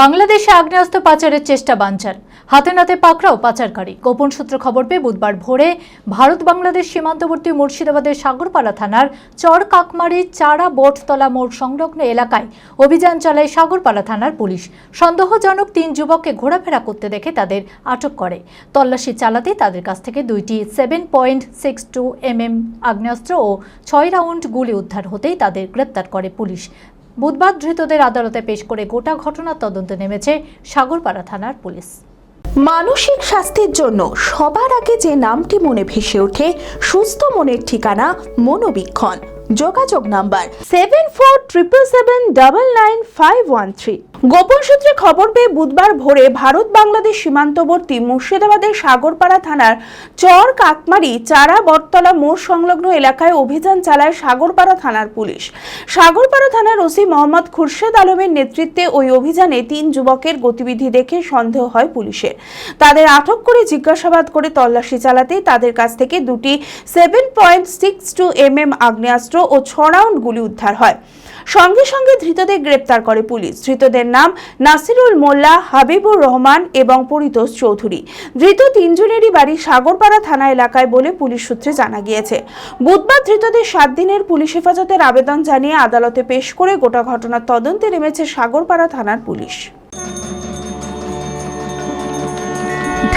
বাংলাদেশে আগ্নেয়াস্ত্র পাচারের চেষ্টা বাঞ্চাল হাতে নাতে পাকড়াও পাচারকারী। গোপন সূত্রে খবর পেয়ে বুধবার ভোরে ভারত বাংলাদেশ সীমান্তবর্তী মুর্শিদাবাদের সাগরপাড়া থানার চর কাকমারি চারা বোটতলা মোড় সংলগ্ন এলাকায় অভিযান চালায় সাগরপাড়া থানার পুলিশ। সন্দেহজনক তিন যুবককে ঘোরাফেরা করতে দেখে তাদের আটক করে। তল্লাশি চালাতে তাদের কাছ থেকে দুইটি seven point six two M M আগ্নেয়াস্ত্র ও ছয় রাউন্ড গুলি উদ্ধার হতেই তাদের গ্রেপ্তার করে পুলিশ। বুধবার ধৃতদের আদালতে পেশ করে গোটা ঘটনার তদন্তে নেমেছে সাগরপাড়া থানার পুলিশ। মানসিক স্বাস্থ্যের জন্য সবার আগে যে নামটি মনে ভেসে ওঠে, সুস্থ মনের ঠিকানা মনোবীক্ষণ। যোগাযোগ number seven four triple seven double nine five one three গোপন সূত্রে খবর পেয়ে বুধবার ভোরে ভারত বাংলাদেশ সীমান্তবর্তী মুর্শিদাবাদের সাগরপাড়া থানার চর কাকমারি চারা বটতলা মোড় সংলগ্ন এলাকায় অভিযান চালায় সাগরপাড়া থানার পুলিশ। সাগরপাড়া থানার ওসি মোহাম্মদ খুরশেদ আলমের নেতৃত্বে ওই অভিযানে তিন যুবকের গতিবিধি দেখে সন্দেহ হয় পুলিশের। তাদের আটক করে জিজ্ঞাসাবাদ করে তল্লাশি চালাতেই তাদের কাছ থেকে দুটি seven point six two M M আগ্নেয়াস্ত্র ও ছ রাউন্ড গুলি উদ্ধার হয়। সঙ্গে সঙ্গে ধৃতদের গ্রেপ্তার করে পুলিশ। ধৃতদের নাম নাসিরুল মোল্লা, হাবিবুর রহমান এবং পরিতোষ চৌধুরী। ধৃত তিনজনেরই বাড়ি সাগরপাড়া থানা এলাকায় বলে পুলিশ সূত্রে জানা গিয়েছে। বুধবার ধৃতদের সাত দিনের পুলিশ হেফাজতের আবেদন জানিয়ে আদালতে পেশ করে গোটা ঘটনার তদন্তে নেমেছে সাগরপাড়া থানার পুলিশ।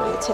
রয়েছে